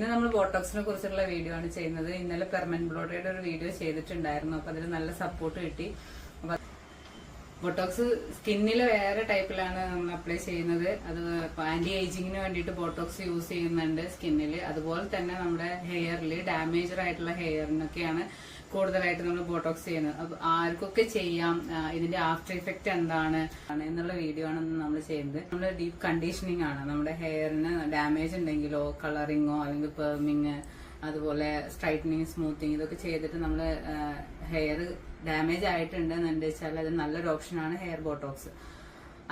ഇന്ന് നമ്മൾ ബോട്ടോക്സിനെ കുറിച്ചുള്ള വീഡിയോ ആണ് ചെയ്യുന്നത്. ഇന്നലെ പെർമനന്റ് ബ്ലോഡയുടെ ഒരു വീഡിയോ ചെയ്തിട്ടുണ്ടായിരുന്നു. അപ്പൊ അതിന് നല്ല സപ്പോർട്ട് കിട്ടി. ബോട്ടോക്സ് സ്കിന്നിൽ വേറെ ടൈപ്പിലാണ് നമ്മൾ അപ്ലൈ ചെയ്യുന്നത്. അത് ആന്റി ഏജിങ്ങിന് വേണ്ടിയിട്ട് ബോട്ടോക്സ് യൂസ് ചെയ്യുന്നുണ്ട് സ്കിന്നിൽ അതുപോലെ തന്നെ നമ്മുടെ ഹെയറിൽ ഡാമേജ്ഡ് ആയിട്ടുള്ള ഹെയറിനൊക്കെയാണ് കൂടുതലായിട്ട് നമ്മൾ ബോട്ടോക്സ് ചെയ്യുന്നത്. അപ്പൊ ആർക്കൊക്കെ ചെയ്യാം? ഇതിന്റെ ആഫ്റ്റർ ഇഫക്റ്റ് എന്താണ്? എന്നുള്ള വീഡിയോ ആണ് നമ്മൾ ചെയ്യുന്നത്. നമ്മൾ ഡീപ്പ് കണ്ടീഷനിങ് ആണ്. നമ്മുടെ ഹെയറിന് ഡാമേജ് ഉണ്ടെങ്കിലോ കളറിങ്ങോ അല്ലെങ്കിൽ പെർമിങ് അതുപോലെ സ്ട്രൈറ്റനിങ് സ്മൂത്തിങ് ഇതൊക്കെ ചെയ്തിട്ട് നമ്മൾ ഹെയർ ഡാമേജ് ആയിട്ടുണ്ട് എന്നുണ്ട് വെച്ചാൽ അത് നല്ലൊരു ഓപ്ഷനാണ് ഹെയർ ബോട്ടോക്സ്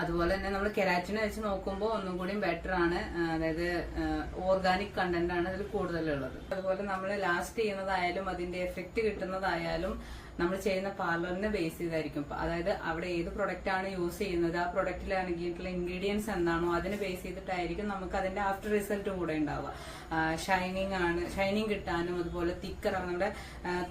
അതുപോലെ തന്നെ നമ്മൾ കെരാറ്റിനെ വെച്ച് നോക്കുമ്പോൾ ഒന്നും കൂടി ബെറ്റർ ആണ്. അതായത് ഓർഗാനിക് കണ്ടന്റ് ആണ് അതിൽ കൂടുതലുള്ളത്. അതുപോലെ നമ്മൾ ലാസ്റ്റ് ചെയ്യുന്നതായാലും അതിന്റെ എഫക്റ്റ് കിട്ടുന്നതായാലും നമ്മൾ ചെയ്യുന്ന പാർലറിനെ ബേസ് ചെയ്തായിരിക്കും. അതായത് അവിടെ ഏത് പ്രൊഡക്റ്റ് ആണ് യൂസ് ചെയ്യുന്നത് ആ പ്രൊഡക്റ്റിൽ അടങ്ങിയിട്ടുള്ള ഇൻഗ്രീഡിയൻസ് എന്താണോ അതിനെ ബേസ് ചെയ്തിട്ടായിരിക്കും നമുക്ക് അതിന്റെ ആഫ്റ്റർ റിസൾട്ട് കൂടെ ഉണ്ടാവുക. ഷൈനിങ് ആണ് ഷൈനിങ് കിട്ടാനും അതുപോലെ തിക്കർ നമ്മുടെ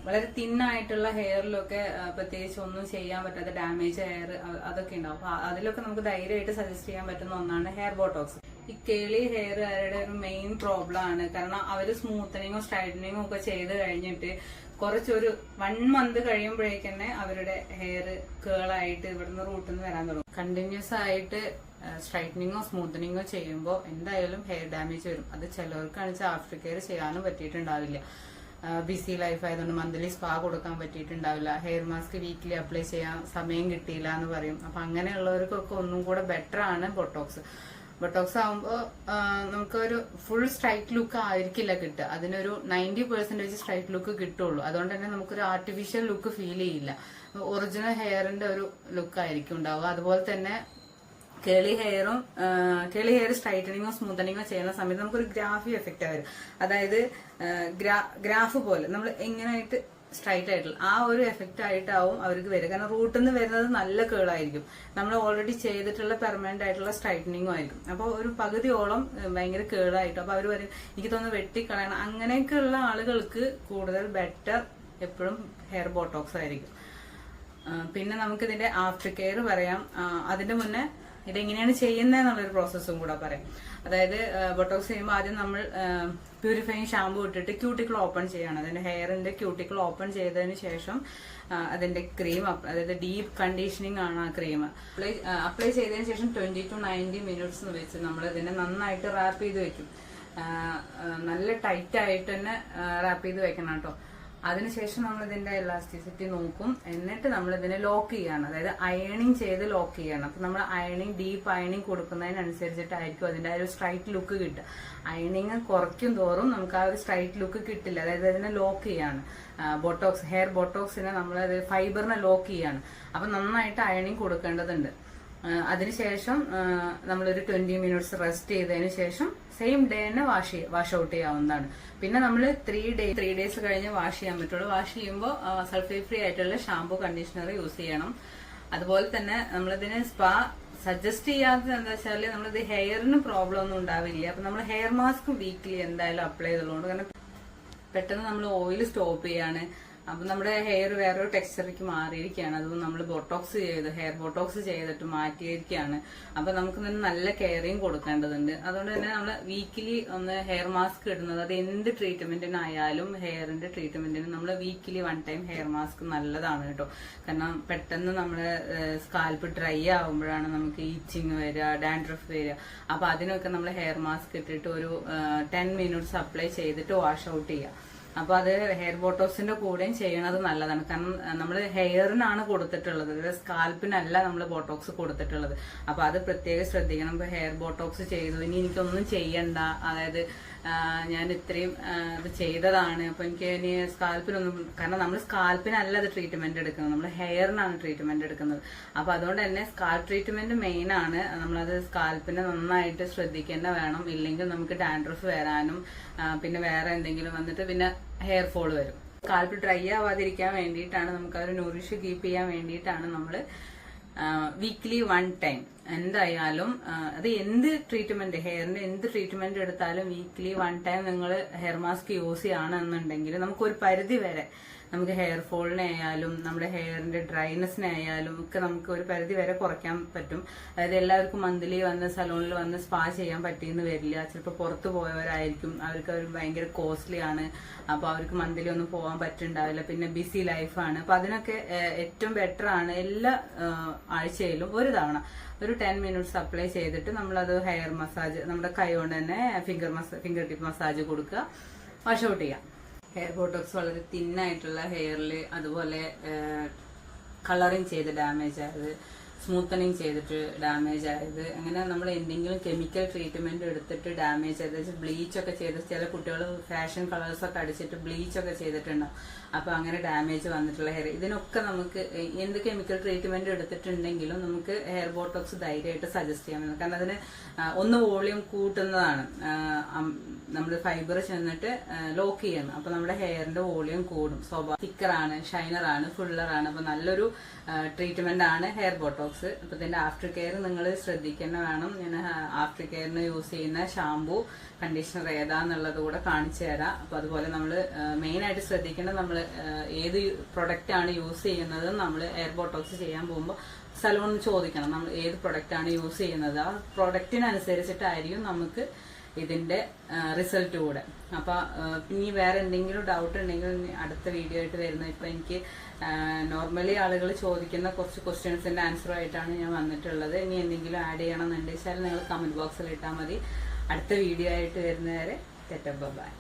വളരെ തിന്നായിട്ടുള്ള ഹെയറിലൊക്കെ പ്രത്യേകിച്ച് ഒന്നും ചെയ്യാൻ പറ്റാത്ത ഡാമേജ് ഹെയർ അതൊക്കെ ഉണ്ടാവും. അപ്പൊ അതിലൊക്കെ നമുക്ക് ധൈര്യമായിട്ട് സജസ്റ്റ് ചെയ്യാൻ പറ്റുന്ന ഒന്നാണ് ഹെയർ ബോട്ടോക്സ് ഈ കേളി ഹെയർ ആരുടെ ഒരു മെയിൻ പ്രോബ്ലം ആണ്. കാരണം അവർ സ്മൂത്തനിങ്ങോ സ്ട്രൈറ്റനിങ്ങോ ഒക്കെ ചെയ്ത് കഴിഞ്ഞിട്ട് കുറച്ചൊരു വൺ മന്ത് കഴിയുമ്പോഴേക്ക് തന്നെ അവരുടെ ഹെയർ കേൾ ആയിട്ട് ഇവിടുന്ന് റൂട്ടിൽ നിന്ന് വരാൻ തുടങ്ങും. കണ്ടിന്യൂസ് ആയിട്ട് സ്ട്രൈറ്റനിങ്ങോ സ്മൂത്തനിങ്ങോ ചെയ്യുമ്പോൾ എന്തായാലും ഹെയർ ഡാമേജ് വരും. അത് ചിലവർക്കാണ് വെച്ചാൽ ആഫ്റ്റർ കെയർ ചെയ്യാനും പറ്റിയിട്ടുണ്ടാവില്ല. ബിസി ലൈഫ് ആയതുകൊണ്ട് മന്ത്ലി സ്പാ കൊടുക്കാൻ പറ്റിയിട്ടുണ്ടാവില്ല. ഹെയർ മാസ്ക് വീക്കിലി അപ്ലൈ ചെയ്യാൻ സമയം കിട്ടിയില്ല എന്ന് പറയും. അപ്പൊ അങ്ങനെയുള്ളവർക്കൊക്കെ ഒന്നും കൂടെ ബെറ്റർ ആണ് ബൊട്ടോക്സ് ബൊട്ടോക്സ് ആകുമ്പോൾ നമുക്കൊരു ഫുൾ സ്ട്രൈറ്റ് ലുക്ക് ആയിരിക്കില്ല കിട്ടുക. അതിനൊരു നയന്റി പെർസെന്റേജ് സ്ട്രൈറ്റ് ലുക്ക് കിട്ടുള്ളൂ. അതുകൊണ്ട് തന്നെ നമുക്കൊരു ആർട്ടിഫിഷ്യൽ ലുക്ക് ഫീൽ ചെയ്യില്ല. ഒറിജിനൽ ഹെയറിന്റെ ഒരു ലുക്ക് ആയിരിക്കും ഉണ്ടാവുക. അതുപോലെ തന്നെ കേളി ഹെയറും കേളി ഹെയർ സ്ട്രൈറ്റനിങ്ങോ സ്മൂത്തനിങ്ങോ ചെയ്യുന്ന സമയത്ത് നമുക്കൊരു ഗ്രാഫി എഫക്റ്റ് വരും. അതായത് ഗ്രാഫ് പോലെ നമ്മൾ എങ്ങനെയായിട്ട് സ്ട്രൈറ്റ് ആയിട്ടുള്ള ആ ഒരു എഫക്റ്റ് ആയിട്ടാവും അവർക്ക് വരിക. കാരണം റൂട്ടിൽ നിന്ന് വരുന്നത് നല്ല കേളായിരിക്കും നമ്മൾ ഓൾറെഡി ചെയ്തിട്ടുള്ള പെർമനന്റ് ആയിട്ടുള്ള സ്ട്രൈറ്റനിങ്ങും ആയിരിക്കും. അപ്പോൾ ഒരു പകുതിയോളം ഭയങ്കര കേളായിട്ടും അപ്പൊ അവർ പറയും എനിക്ക് തോന്നുന്നു വെട്ടിക്കളയണം അങ്ങനെയൊക്കെയുള്ള ആളുകൾക്ക് കൂടുതൽ ബെറ്റർ എപ്പോഴും ഹെയർ ബോട്ടോക്സ് ആയിരിക്കും. പിന്നെ നമുക്കിതിന്റെ ആഫ്റ്റർ കെയർ പറയാം അതിന്റെ മുന്നേ ഇതെങ്ങനെയാണ് ചെയ്യുന്നത് എന്നുള്ളൊരു പ്രോസസ്സും കൂടെ പറയാം. അതായത് ബൊട്ടോക്സ് ചെയ്യുമ്പോൾ ആദ്യം നമ്മൾ പ്യൂരിഫൈങ് ഷാമ്പു ഇട്ടിട്ട് ക്യൂട്ടിക്കിൾ ഓപ്പൺ ചെയ്യണം. അതിന്റെ ഹെയറിന്റെ ക്യൂട്ടിക്കിൾ ഓപ്പൺ ചെയ്തതിന് ശേഷം അതിന്റെ ക്രീം അതായത് ഡീപ്പ് കണ്ടീഷനിങ് ആണ് ആ ക്രീം അപ്ലൈ അപ്ലൈ ചെയ്തതിന് ശേഷം ട്വന്റി ടു നയന്റി മിനിറ്റ്സ് എന്ന് വെച്ച് നമ്മൾ ഇതിനെ നന്നായിട്ട് റാപ്പ് ചെയ്ത് വെക്കും. നല്ല ടൈറ്റ് ആയിട്ട് തന്നെ റാപ്പ് ചെയ്ത് വെക്കണം കേട്ടോ. അതിനുശേഷം നമ്മൾ ഇതിന്റെ ഇലാസ്റ്റിസിറ്റി നോക്കും. എന്നിട്ട് നമ്മൾ ഇതിനെ ലോക്ക് ചെയ്യണം. അതായത് അയണിങ് ചെയ്ത് ലോക്ക് ചെയ്യണം. അപ്പൊ നമ്മൾ അയണിങ് ഡീപ്പ് അയണിങ് കൊടുക്കുന്നതിനനുസരിച്ചിട്ടായിരിക്കും അതിന്റെ ആ ഒരു സ്ട്രൈറ്റ് ലുക്ക് കിട്ടുക. അയണിങ് കുറയ്ക്കും തോറും നമുക്ക് ആ ഒരു സ്ട്രൈറ്റ് ലുക്ക് കിട്ടില്ല. അതായത് അതിനെ ലോക്ക് ചെയ്യാണ്. ബോട്ടോക്സ് ഹെയർ ബൊട്ടോക്സിനെ നമ്മൾ ഫൈബറിനെ ലോക്ക് ചെയ്യാണ്. അപ്പൊ നന്നായിട്ട് അയണിങ് കൊടുക്കേണ്ടതുണ്ട്. അതിനുശേഷം നമ്മളൊരു ട്വന്റി മിനിറ്റ്സ് റെസ്റ്റ് ചെയ്തതിന് ശേഷം സെയിം ഡേ തന്നെ വാഷ് വാഷ് ഔട്ട് ചെയ്യാവുന്നതാണ്. പിന്നെ നമ്മൾ ത്രീ ഡേ ത്രീ ഡേയ്സ് കഴിഞ്ഞ് വാഷ് ചെയ്യാൻ പറ്റുള്ളൂ. വാഷ് ചെയ്യുമ്പോൾ സൾഫേറ്റ് ഫ്രീ ആയിട്ടുള്ള ഷാംപൂ കണ്ടീഷണർ യൂസ് ചെയ്യണം. അതുപോലെ തന്നെ നമ്മളിതിന് സ്പാ സജസ്റ്റ് ചെയ്യാത്തത് എന്താ വെച്ചാൽ നമ്മളിത് ഹെയറിന് പ്രോബ്ലം ഒന്നും ഉണ്ടാവില്ല. അപ്പൊ നമ്മൾ ഹെയർ മാസ്ക് വീക്ക്ലി എന്തായാലും അപ്ലൈ ചെയ്തുള്ളൂ. കാരണം പെട്ടെന്ന് നമ്മൾ ഓയിൽ സ്റ്റോപ്പ് ചെയ്യാണ്. അപ്പൊ നമ്മുടെ ഹെയർ വേറൊരു ടെക്സ്ചറിലേക്ക് മാറിയിരിക്കുകയാണ്. അത് നമ്മൾ ബോട്ടോക്സ് ചെയ്ത് ഹെയർ ബോട്ടോക്സ് ചെയ്തിട്ട് മാറ്റിയിരിക്കുകയാണ്. അപ്പൊ നമുക്ക് തന്നെ നല്ല കെയറിങ് കൊടുക്കേണ്ടതുണ്ട്. അതുകൊണ്ട് തന്നെ നമ്മൾ വീക്കിലി ഒന്ന് ഹെയർ മാസ്ക് ഇടുന്നത് അത് എന്ത് ട്രീറ്റ്മെന്റിനായാലും ഹെയറിന്റെ ട്രീറ്റ്മെന്റിന് നമ്മൾ weekly one time hair mask നല്ലതാണ് കേട്ടോ. കാരണം പെട്ടെന്ന് നമ്മൾ സ്കാൽപ്പ് ഡ്രൈ ആവുമ്പോഴാണ് നമുക്ക് ഈച്ചിങ് വരിക ഡാൻഡ്രഫ് വരിക. അപ്പൊ അതിനൊക്കെ നമ്മൾ ഹെയർ മാസ്ക് ഇട്ടിട്ട് ഒരു ടെൻ മിനിറ്റ്സ് അപ്ലൈ ചെയ്തിട്ട് വാഷ് ഔട്ട് ചെയ്യുക. അപ്പൊ അത് ഹെയർ ബോട്ടോക്സിന്റെ കൂടെയും ചെയ്യണത് നല്ലതാണ്. കാരണം നമ്മൾ ഹെയറിനാണ് കൊടുത്തിട്ടുള്ളത്. സ്കാൽപ്പിനല്ല നമ്മൾ ബോട്ടോക്സ് കൊടുത്തിട്ടുള്ളത്. അപ്പൊ അത് പ്രത്യേകം ശ്രദ്ധിക്കണം. ഇപ്പൊ ഹെയർ ബോട്ടോക്സ് ചെയ്തു. ഇനി എനിക്കൊന്നും ചെയ്യണ്ട. അതായത് ഞാൻ ഇത്രയും ഇത് ചെയ്തതാണ്. അപ്പൊ എനിക്ക് ഇനി സ്കാൽപ്പിനൊന്നും കാരണം നമ്മൾ സ്കാൽപ്പിനല്ല അത് ട്രീറ്റ്മെന്റ് എടുക്കുന്നത്. നമ്മൾ ഹെയറിനാണ് ട്രീറ്റ്മെന്റ് എടുക്കുന്നത്. അപ്പൊ അതുകൊണ്ട് തന്നെ സ്കാൽപ്പ് ട്രീറ്റ്മെന്റ് മെയിൻ ആണ്. നമ്മളത് സ്കാൽപ്പിനെ നന്നായിട്ട് ശ്രദ്ധിക്കേണ്ട വേണം. ഇല്ലെങ്കിൽ നമുക്ക് ഡാൻഡ്രഫ് വരാനും പിന്നെ വേറെ എന്തെങ്കിലും വന്നിട്ട് പിന്നെ ഹെയർ ഫോൾ വരും. സ്കാൽപ്പ് ഡ്രൈ ആവാതിരിക്കാൻ വേണ്ടിയിട്ടാണ് നമുക്ക് അത് നൂറിഷ് കീപ്പ് ചെയ്യാൻ വേണ്ടിയിട്ടാണ് നമ്മൾ വീക്ക്ലി വൺ ടൈം എന്തായാലും അത് എന്ത് ട്രീറ്റ്മെന്റ് ഹെയറിന്റെ എന്ത് ട്രീറ്റ്മെന്റ് എടുത്താലും വീക്ക്ലി വൺ ടൈം നിങ്ങൾ ഹെയർ മാസ്ക് യൂസ് ചെയ്യുകയാണെന്നുണ്ടെങ്കിൽ നമുക്ക് ഒരു പരിധി വരെ നമുക്ക് ഹെയർ ഫോളിനെ ആയാലും നമ്മുടെ ഹെയറിന്റെ ഡ്രൈനെസ്സിനെ ആയാലും ഒക്കെ നമുക്ക് ഒരു പരിധി വരെ കുറയ്ക്കാൻ പറ്റും. അതായത് എല്ലാവർക്കും മന്ത്ലി വന്ന് സലൂണിൽ വന്ന് സ്പാ ചെയ്യാൻ പറ്റിയെന്ന് വരില്ല. ചിലപ്പോൾ പുറത്തു പോയവരായിരിക്കും. അവർക്ക് അവർ ഭയങ്കര കോസ്റ്റ്ലി ആണ്. അപ്പോൾ അവർക്ക് മന്ത്ലി ഒന്നും പോകാൻ പറ്റുന്നുണ്ടാവില്ല. പിന്നെ ബിസി ലൈഫാണ് അപ്പം അതിനൊക്കെ ഏറ്റവും ബെറ്റർ ആണ് എല്ലാ ആഴ്ചയിലും ഒരു തവണ. ഒരു ടെൻ മിനിറ്റ്സ് അപ്ലൈ ചെയ്തിട്ട് നമ്മളത് ഹെയർ മസാജ് നമ്മുടെ കൈ കൊണ്ട് തന്നെ ഫിംഗർ മസാ ഫിംഗർ ടിപ്പ് മസാജ് കൊടുക്കുക. വാഷ് ഔട്ട് ചെയ്യാം. ഹെയർ ബോട്ടോക്സ് വളരെ തിന്നായിട്ടുള്ള ഹെയറിൽ അതുപോലെ കളറിങ് ചെയ്ത് ഡാമേജ് ആയത്. സ്മൂത്തനിങ് ചെയ്തിട്ട് ഡാമേജ് ആയത്. അങ്ങനെ നമ്മൾ എന്തെങ്കിലും കെമിക്കൽ ട്രീറ്റ്മെന്റ് എടുത്തിട്ട് ഡാമേജ് ആയത്. ബ്ലീച്ച് ഒക്കെ ചെയ്ത് ചില കുട്ടികൾ ഫാഷൻ കളേഴ്സ് ഒക്കെ അടിച്ചിട്ട് ബ്ലീച്ച് ഒക്കെ ചെയ്തിട്ടുണ്ടാവും. അപ്പൊ അങ്ങനെ ഡാമേജ് വന്നിട്ടുള്ള ഹെയർ ഇതിനൊക്കെ നമുക്ക് എന്ത് കെമിക്കൽ ട്രീറ്റ്മെന്റ് എടുത്തിട്ടുണ്ടെങ്കിലും നമുക്ക് ഹെയർ ബോട്ടോക്സ് ധൈര്യമായിട്ട് സജസ്റ്റ് ചെയ്യാൻ കാരണം അതിന് ഒന്ന് വോളിയം കൂട്ടുന്നതാണ്. നമ്മൾ ഫൈബർ ചെന്നിട്ട് ലോക്ക് ചെയ്യുന്നത് അപ്പൊ നമ്മുടെ ഹെയറിന്റെ വോളിയം കൂടും. സ്വഭാവം തിക്കറാണ് ഷൈനറാണ് ഫുള്ളറാണ് അപ്പൊ നല്ലൊരു ട്രീറ്റ്മെന്റ് ആണ് ഹെയർ ബോട്ടോക്സ് അപ്പൊ ഇതിന്റെ ആഫ്റ്റർ കെയർ നിങ്ങൾ ശ്രദ്ധിക്കുന്ന വേണം. ഞാൻ ആഫ്റ്റർ കെയറിന് യൂസ് ചെയ്യുന്ന ഷാംപു കണ്ടീഷണർ ഏതാന്നുള്ളത് കൂടെ കാണിച്ചു തരാം. അപ്പൊ അതുപോലെ നമ്മൾ മെയിൻ ആയിട്ട് ശ്രദ്ധിക്കേണ്ടത് നമ്മൾ ഏത് പ്രൊഡക്റ്റ് ആണ് യൂസ് ചെയ്യുന്നത് നമ്മൾ എയർ ബോട്ടോക്സ് ചെയ്യാൻ പോകുമ്പോൾ സലൂണിൽ ചോദിക്കണം. നമ്മൾ ഏത് പ്രൊഡക്റ്റ് ആണ് യൂസ് ചെയ്യുന്നത്? ആ പ്രൊഡക്റ്റിനനുസരിച്ചിട്ടായിരിക്കും നമുക്ക് ഇതിന്റെ റിസൾട്ട് കൂടെ. അപ്പൊ ഇനി വേറെ എന്തെങ്കിലും ഡൗട്ട് ഉണ്ടെങ്കിൽ അടുത്ത വീഡിയോ ആയിട്ട് വരുന്ന ഇപ്പൊ എനിക്ക് നോർമലി ആളുകൾ ചോദിക്കുന്ന കുറച്ച് ക്വസ്റ്റ്യൻസിന്റെ ആൻസർ ആയിട്ടാണ് ഞാൻ വന്നിട്ടുള്ളത്. ഇനി എന്തെങ്കിലും ആഡ് ചെയ്യണം എന്നുണ്ടെച്ചാൽ നിങ്ങൾ കമന്റ് ബോക്സിൽ ഇട്ടാൽ മതി. അടുത്ത വീഡിയോ ആയിട്ട് വരുന്നവരെ തെറ്റപ്പ ബൈ